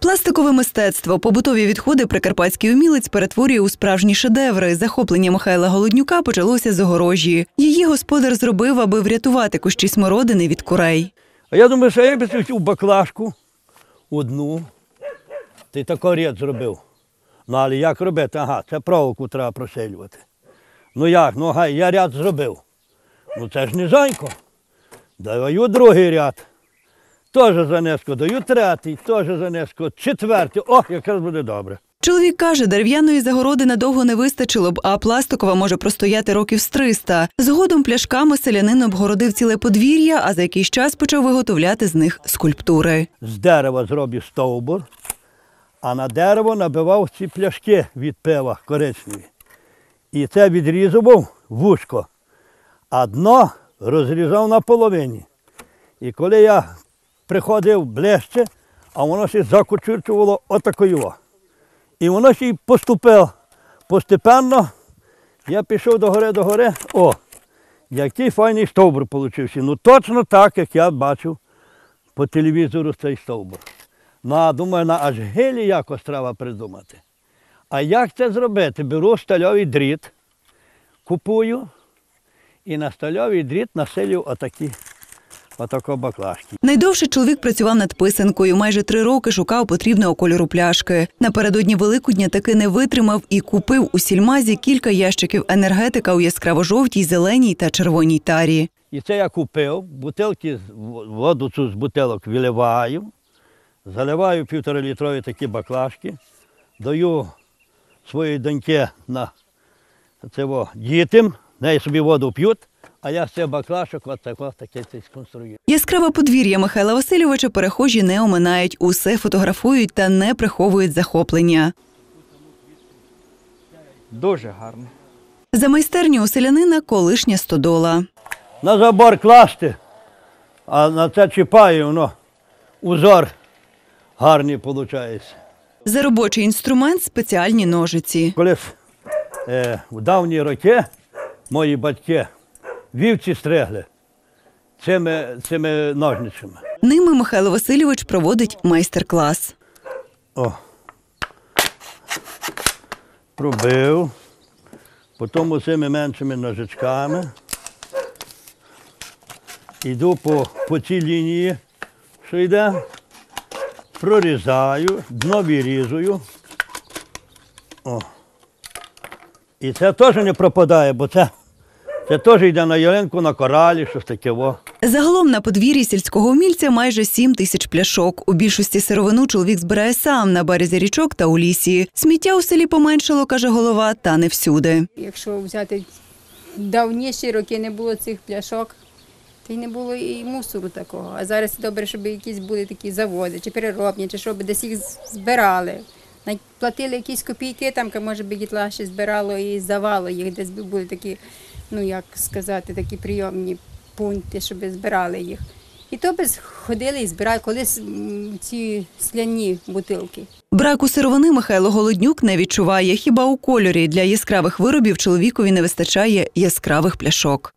Пластикове мистецтво, побутові відходи прикарпатський умілець перетворює у справжні шедеври. Захоплення Михайла Голоднюка почалося з огорожі. Її господар зробив, аби врятувати кущі смородини від курей. А я думаю, що я би хотів баклажку одну. Ти тако ряд зробив. Ну, але як робити? Ага, це проволоку треба просилювати. Ну як? Ну гай, я ряд зробив. Ну це ж низенько. Даю другий ряд. Теж занеско, даю третій, теж занеско, четвертий. О, якраз буде добре. Чоловік каже, дерев'яної загороди надовго не вистачило б, а пластикова може простояти років з 300. Згодом пляшками селянин обгородив ціле подвір'я, а за якийсь час почав виготовляти з них скульптури. З дерева зробив стовбур, а на дерево набивав ці пляшки від пива коричневі. І це відрізував вушко, а дно розрізав на половині. І коли я приходив ближче, а воно ще закочурчувало отакою. І воно ще й поступило. Постепенно я пішов до гори до гори. О, який файний стовбур получився. Ну точно так, як я бачив по телевізору цей стовбур. Ну, а думаю, на аж гелі якось треба придумати. А як це зробити? Беру стальовий дріт, купую і на стальовий дріт населю отакі, отако баклажки. Найдовше чоловік працював над писанкою. Майже три роки шукав потрібного кольору пляшки. Напередодні Великодня таки не витримав і купив у сільмазі кілька ящиків енергетика у яскраво-жовтій, зеленій та червоній тарі. І це я купив, бутилки, воду цю з бутилок виливаю, заливаю півторалітрові такі баклажки, даю своїй доньки на во, дітям, неї собі воду п'ють, а я з цих баклажок от таке це сконструю. Яскраве подвір'я Михайла Васильовича перехожі не оминають, усе фотографують та не приховують захоплення. Дуже гарно. За майстерню у селянина колишня стодола. На забор класти, а на це чіпаю, воно узор гарний виходить. За робочий інструмент спеціальні ножиці. Колись е, в давні роки мої батьки вівці стригли цими, цими ножницями. Ними Михайло Васильович проводить майстер-клас. О. Пробив. Потім цими меншими ножичками. Йду по, по цій лінії, що йде. Прорізаю, дно вирізую. О. І це теж не пропадає, бо це, це теж йде на ялинку, на коралі, щось таке. Во. Загалом на подвір'ї сільського умільця майже 7 тисяч пляшок. У більшості сировину чоловік збирає сам на березі річок та у лісі. Сміття у селі поменшало, каже голова, та не всюди. Якщо взяти давніші роки не було цих пляшок, то й не було і мусору такого. А зараз добре, щоб якісь були такі заводи, чи переробні, чи щоб десь їх збирали. Платили якісь копійки, там, може би дітла ще збирало і здавало їх, десь би були такі, ну як сказати, такі прийомні пункти, щоб збирали їх. І то би ходили і збирали колись ці сляні бутилки. Браку сировини Михайло Голоднюк не відчуває. Хіба у кольорі для яскравих виробів чоловікові не вистачає яскравих пляшок.